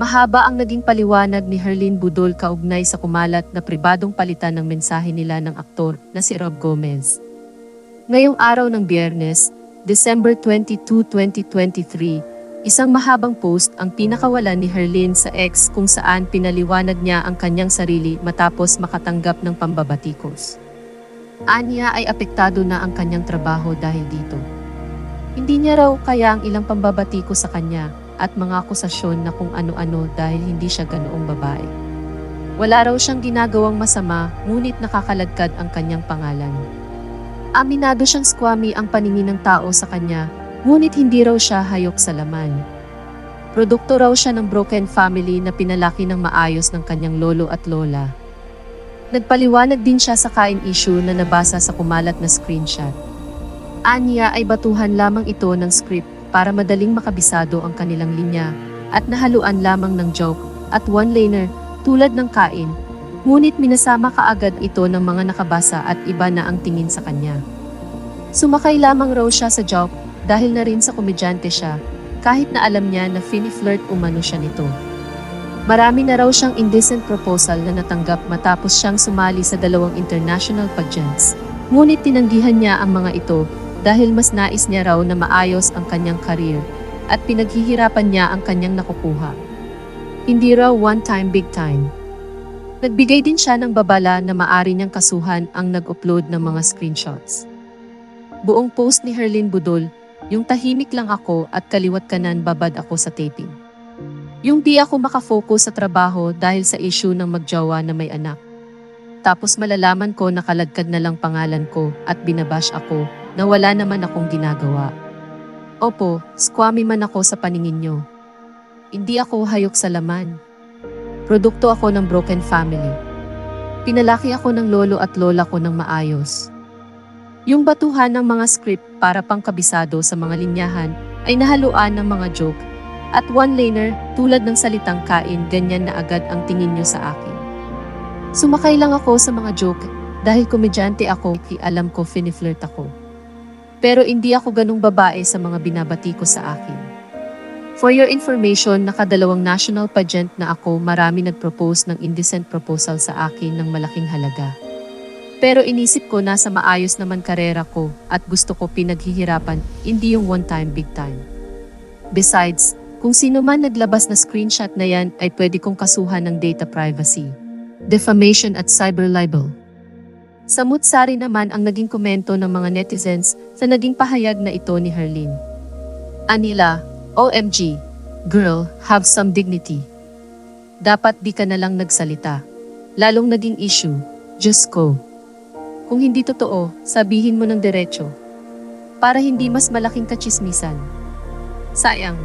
Mahaba ang naging paliwanag ni Herlin Budol kaugnay sa kumalat na pribadong palitan ng mensahe nila ng aktor na si Rob Gomez. Ngayong araw ng biyernes, December 22, 2023, isang mahabang post ang pinakawalan ni Herlin sa ex kung saan pinaliwanag niya ang kanyang sarili matapos makatanggap ng pambabatikos. Anya ay apektado na ang kanyang trabaho dahil dito. Hindi niya raw kaya ang ilang pambabatiko sa kanya at mga akusasyon na kung ano-ano dahil hindi siya ganoong babae. Wala raw siyang ginagawang masama, ngunit nakakaladkad ang kanyang pangalan. Aminado siyang squammy ang paningin ng tao sa kanya, ngunit hindi raw siya hayok sa laman. Produkto raw siya ng broken family na pinalaki ng maayos ng kanyang lolo at lola. Nagpaliwanag din siya sa kain issue na nabasa sa kumalat na screenshot. Anya ay batuhan lamang ito ng script para madaling makabisado ang kanilang linya at nahaluan lamang ng joke at one-liner tulad ng kain. Ngunit minasama kaagad ito ng mga nakabasa at iba na ang tingin sa kanya. Sumakay lamang raw siya sa joke dahil na rin sa komedyante siya kahit na alam niya na fini-flirt umano siya nito. Marami na raw siyang indecent proposal na natanggap matapos siyang sumali sa dalawang international pageants. Ngunit tinanggihan niya ang mga ito dahil mas nais niya raw na maayos ang kanyang career at pinaghihirapan niya ang kanyang nakukuha. Hindi raw one time big time. Nagbigay din siya ng babala na maari niyang kasuhan ang nag-upload ng mga screenshots. Buong post ni Herlin Budol, yung tahimik lang ako at kaliwat kanan babad ako sa taping. Yung di ako makafocus sa trabaho dahil sa issue ng magjawa na may anak. Tapos malalaman ko na kaladkad na lang pangalan ko at binabash ako na wala naman akong ginagawa. Opo, squammy man ako sa paningin nyo. Hindi ako hayok sa laman. Produkto ako ng broken family. Pinalaki ako ng lolo at lola ko ng maayos. Yung batuhan ng mga script para pangkabisado sa mga linyahan ay nahaluan ng mga joke at one-liner tulad ng salitang kain ganyan na agad ang tingin nyo sa akin. Sumakay lang ako sa mga joke dahil komedyante ako, alam ko finiflirt ako. Pero hindi ako ganung babae sa mga binabati ko sa akin. For your information, nakadalawang national pageant na ako marami nag-propose ng indecent proposal sa akin ng malaking halaga. Pero inisip ko nasa maayos naman karera ko at gusto ko pinaghihirapan, hindi yung one time big time. Besides, kung sino man naglabas na screenshot na yan ay pwede kong kasuhan ng data privacy, defamation at cyber libel. Samut-sari naman ang naging komento ng mga netizens sa naging pahayag na ito ni Herlin. Anila, OMG, girl, have some dignity. Dapat di ka na lang nagsalita. Lalong naging issue, just go. Kung hindi totoo, sabihin mo ng diretso. Para hindi mas malaking kachismisan. Sayang,